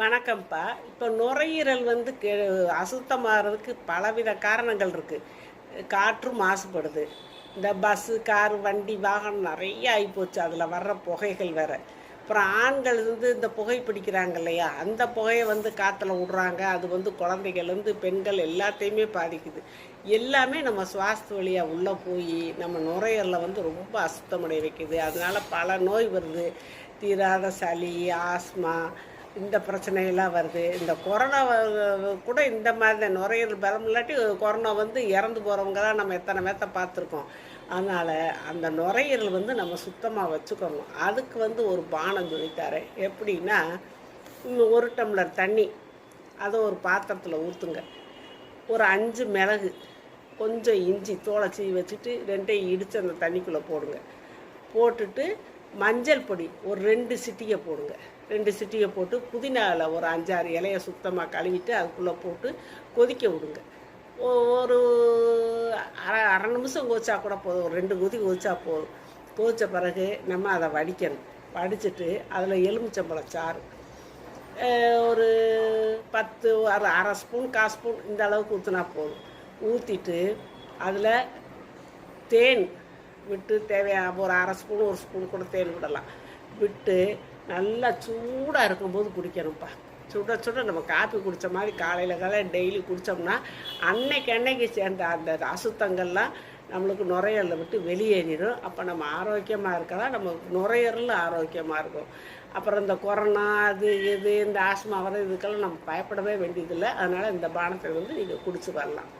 வணக்கம்ப்பா. இப்போ நுரையீரல் வந்து கெ அசுத்தமாகிறதுக்கு பலவித காரணங்கள் இருக்குது காற்று மாசுபடுது. இந்த பஸ்ஸு காரு வண்டி வாகனம் நிறைய ஆகிப்போச்சு அதில் வர்ற புகைகள் வேறு. அப்புறம் ஆண்கள் வந்து இந்த புகை பிடிக்கிறாங்க இல்லையா? அந்த புகையை வந்து காற்றுல விடுறாங்க. அது வந்து குழந்தைகள்லேருந்து பெண்கள் எல்லாத்தையுமே பாதிக்குது. எல்லாமே நம்ம சுவாசத்து வழியாக உள்ளே போய் நம்ம நுரையீரலை வந்து ரொம்ப அசுத்தமடைய வைக்குது. அதனால பல நோய் வருது. தீராத சளி ஆஸ்மா இந்த பிரச்சனையெல்லாம் வருது. இந்த கொரோனா கூட இந்த மாதிரி தான் நுரையீரல் பலம் இல்லாட்டி கொரோனா வந்து இறந்து போகிறவங்க தான் நம்ம எத்தனை பேர்த்த பார்த்துருக்கோம். அதனால் அந்த நுரையீரல் வந்து நம்ம சுத்தமாக வச்சுக்கணும். அதுக்கு வந்து ஒரு பானம் சொல்லித்தரேன். எப்படின்னா ஒரு டம்ளர் தண்ணி அதை ஒரு பாத்திரத்தில் ஊற்றுங்க ஒரு அஞ்சு மிளகு கொஞ்சம் இஞ்சி தோலை சீவி வச்சுட்டு ரெண்டையும் இடித்து அந்த தண்ணிக்குள்ளே போடுங்க. போட்டுட்டு மஞ்சள் பொடி ஒரு ரெண்டு சிட்டிகை போடுங்க. ரெண்டு சிட்டியை போட்டு புதினாவில் ஒரு அஞ்சாறு இலையை சுத்தமாக கழுவிட்டு அதுக்குள்ளே போட்டு கொதிக்க விடுங்க. ஒரு அரை அரை நிமிஷம் கொதிச்சா கூட போதும். ஒரு ரெண்டு கொதி கொதிச்சா போதும். கொதித்த பிறகு நம்ம அதை வடிக்கணும். வடிச்சிட்டு அதில் எலுமிச்சம்பழம் சாறு. ஒரு பத்து அரை அரை ஸ்பூன் கால் ஸ்பூன் இந்த அளவுக்கு ஊற்றினா போதும். ஊற்றிட்டு அதில் தேன் விட்டு தேவையான ஒரு அரை ஸ்பூன் ஒரு ஸ்பூன் கூட தேன் விடலாம். விட்டு நல்லா சூடாக இருக்கும்போது குடிக்கணும்ப்பா. சுட சுட நம்ம காப்பி குடித்த மாதிரி காலையில் காலையில் டெய்லி குடித்தோம்னா அன்னைக்கு அன்னைக்கு சேர்ந்த அந்த அசுத்தங்கள்லாம் நம்மளுக்கு நுரையீரலை விட்டு வெளியேறிடும். அப்போ நம்ம ஆரோக்கியமாக இருக்கலாம். நம்ம நுரையீரல் ஆரோக்கியமாக இருக்கும். அப்புறம் இந்த கொரோனா அது இது இந்த ஆஸ்மா வர இதுக்கெல்லாம் நம்ம பயப்படவே வேண்டியதில்லை. அதனால் இந்த பானத்தை வந்து நீங்கள் குடிச்சு வரலாம்.